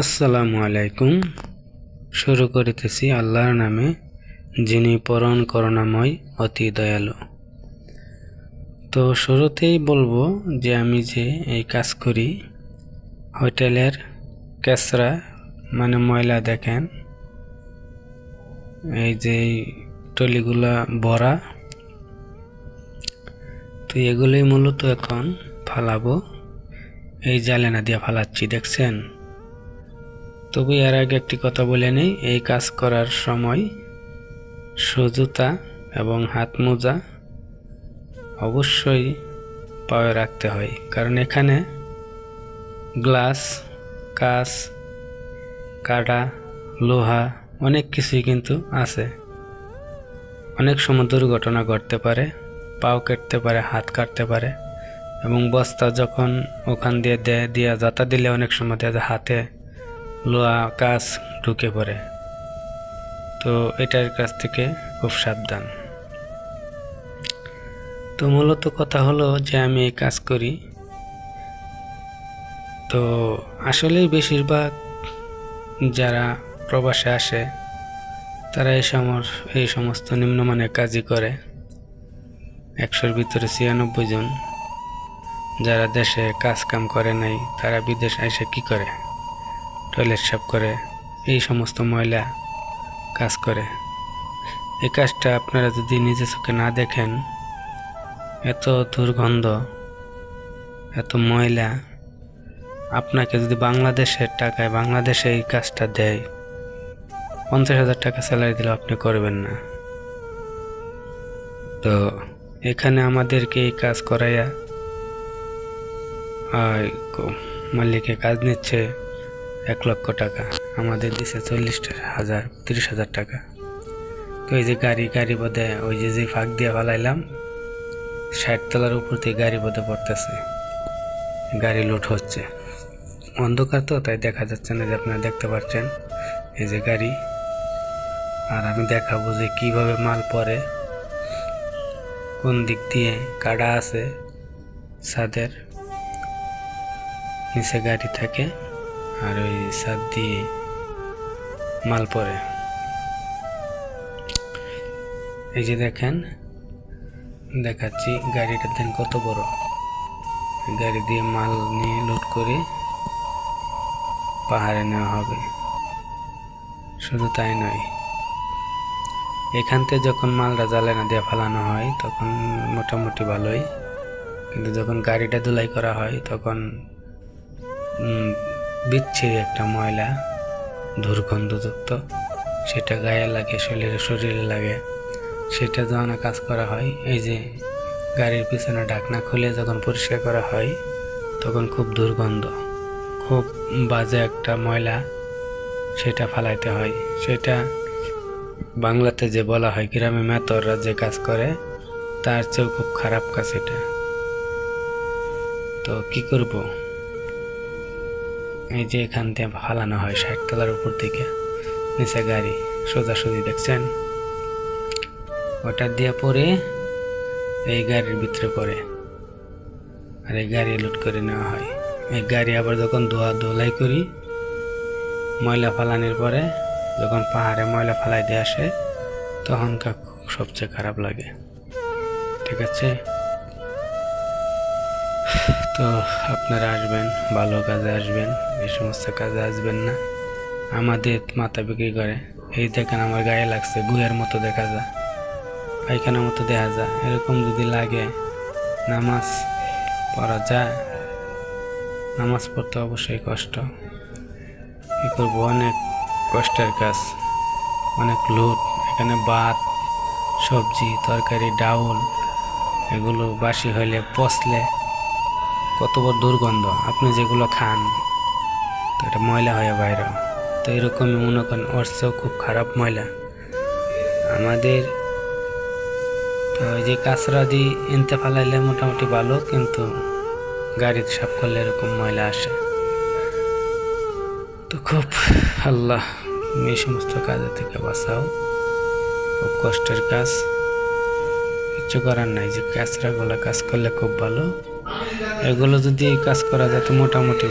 আসসালামু আলাইকুম। শুরু করিতেছি আল্লাহর নামে, যিনি পরণ করুণাময়, অতি দয়ালু। তো শুরুতেই বলব যে আমি যে এই কাজ করি, হোটেলের কেসরা মানে ময়লা দেখেন, এই যে টলিগুলা ভরা, তো এগুলোই মূলত এখন ফালাবো। এই জালেনা দিয়ে ফালাচ্ছি, দেখছেন? তবে এর আগে একটি কথা বলে নেই, এই কাজ করার সময় সুজুতা এবং হাত মোজা অবশ্যই পায়ে রাখতে হয়, কারণ এখানে গ্লাস, কাঁচ, কাটা, লোহা অনেক কিছুই কিন্তু আছে। অনেক সময় দুর্ঘটনা ঘটতে পারে, পাও কাটতে পারে, হাত কাটতে পারে এবং বস্তা যখন ওখান দিয়ে দেয়, দিয়া যাতা দিলে অনেক সময় দেখা যায় হাতে লোহা কাজ ঢুকে পড়ে। তো এটার কাছ থেকে খুব সাবধান। তো মূলত কথা হলো যে আমি এই কাজ করি। তো আসলেই বেশিরভাগ যারা প্রবাসে আসে, তারা এই সমর এই সমস্ত নিম্নমানের কাজই করে। একশোর ভিতরে ছিয়ানব্বই জন। যারা দেশে কাজ কাম করে নাই, তারা বিদেশ এসে কি করে? টয়লেট সাফ করে এই সমস্ত ময়লা কাজ করে। এই কাজটা আপনারা যদি নিজে চোখে না দেখেন, এত দুর্গন্ধ, এত ময়লা আপনাকে যদি বাংলাদেশের টাকায়, বাংলাদেশে এই কাজটা দেয়, পঞ্চাশ হাজার টাকা স্যালারি দিলে আপনি করবেন না। তো এখানে আমাদেরকে এই কাজ করাইয়া মালিকে কাজ নিচ্ছে। এক লক্ষ টাকা। আমাদের দিছে চল্লিশ হাজার, তিরিশ হাজার টাকা। তো এই যে গাড়ি গাড়ি বোধে ওই যে যে ফাঁক দিয়ে ফালাইলাম, ষাট তলার উপর দিয়ে গাড়ি বোধে পড়তেছে। গাড়ি লুট হচ্ছে। অন্ধকার তো, তাই দেখা যাচ্ছে না যে আপনারা দেখতে পাচ্ছেন এই যে গাড়ি। আর আমি দেখাবো যে কীভাবে মাল পরে কোন দিক দিয়ে কাটা আছে, ছাদের নিচে গাড়ি থাকে। আর ওই ছাদ দিয়ে মাল পরে। এই যে দেখেন, দেখাচ্ছি গাড়িটা দেন কত বড়। গাড়ি দিয়ে মাল নিয়ে লোড করে পাহাড়ে নেওয়া হবে। শুধু তাই নয়, এখান থেকে যখন মালটা জ্বালানা দিয়ে ফেলানো হয়, তখন মোটামুটি ভালোই। কিন্তু যখন গাড়িটা ধুলাই করা হয়, তখন বিচ্ছিরি একটা ময়লা, দুর্গন্ধযুক্ত। সেটা গায়ে লাগে, শরীরে শরীরে লাগে। সেটা যখন কাজ করা হয়, এই যে গাড়ির পিছনে ঢাকনা খুলে যখন পরিষ্কার করা হয়, তখন খুব দুর্গন্ধ, খুব বাজে একটা ময়লা সেটা ফালাইতে হয়। সেটা বাংলাতে যে বলা হয়, গ্রামে মেতররা যে কাজ করে, তার চেয়েও খুব খারাপ কাজ এটা। তো কি করব? এই যে এখান থেকে ফালানো হয় ষাট তলার উপর থেকে নিচে গাড়ি, সোজাসুজি দেখছেন? ওটা দিয়ে পরে এই গাড়ির ভিতরে পড়ে আর এই গাড়ি লুট করে নেওয়া হয়। এই গাড়ি আবার যখন ধোয়া ধোলাই করি, ময়লা ফালানির পরে যখন পাহাড়ে ময়লা ফালাই দিয়ে আসে তখনকার সবচেয়ে খারাপ লাগে। ঠিক আছে? তো আপনারা আসবেন, ভালো কাজে আসবেন, এই সমস্ত কাজে আসবেন না। আমাদের মাথা বিক্রি করে। এই দেখেন আমার গায়ে লাগছে গুয়ের মতো দেখা যায় পায়খানার মতো দেখা যায় এরকম যদি লাগে, নামাজ পড়া যায়। নামাজ পড়তে অবশ্যই কষ্ট। কী করব অনেক কষ্টের কাজ, অনেক লুট এখানে ভাত, সবজি, তরকারি, ডাউল, এগুলো বাসি হইলে পচলে কত বড় দুর্গন্ধ। আপনি যেগুলো খান, তো এটা ময়লা হয়ে বাইরে। তো এরকমই মনে করেন ওর খুব খারাপ ময়লা। আমাদের ওই যে কাঁচরা দিয়ে এনতে ফালাইলে মোটামুটি ভালো, কিন্তু গাড়িতে সাফ করলে এরকম ময়লা আসে। তো খুব, আল্লাহ এই সমস্ত কাজের থেকে বাঁচাও। খুব কষ্টের কাজ। কিছু করার নাই, যে কাঁচরাগুলো কাজ করলে খুব ভালো। এগুলো যদি কাজ করা যেত মোটামুটি।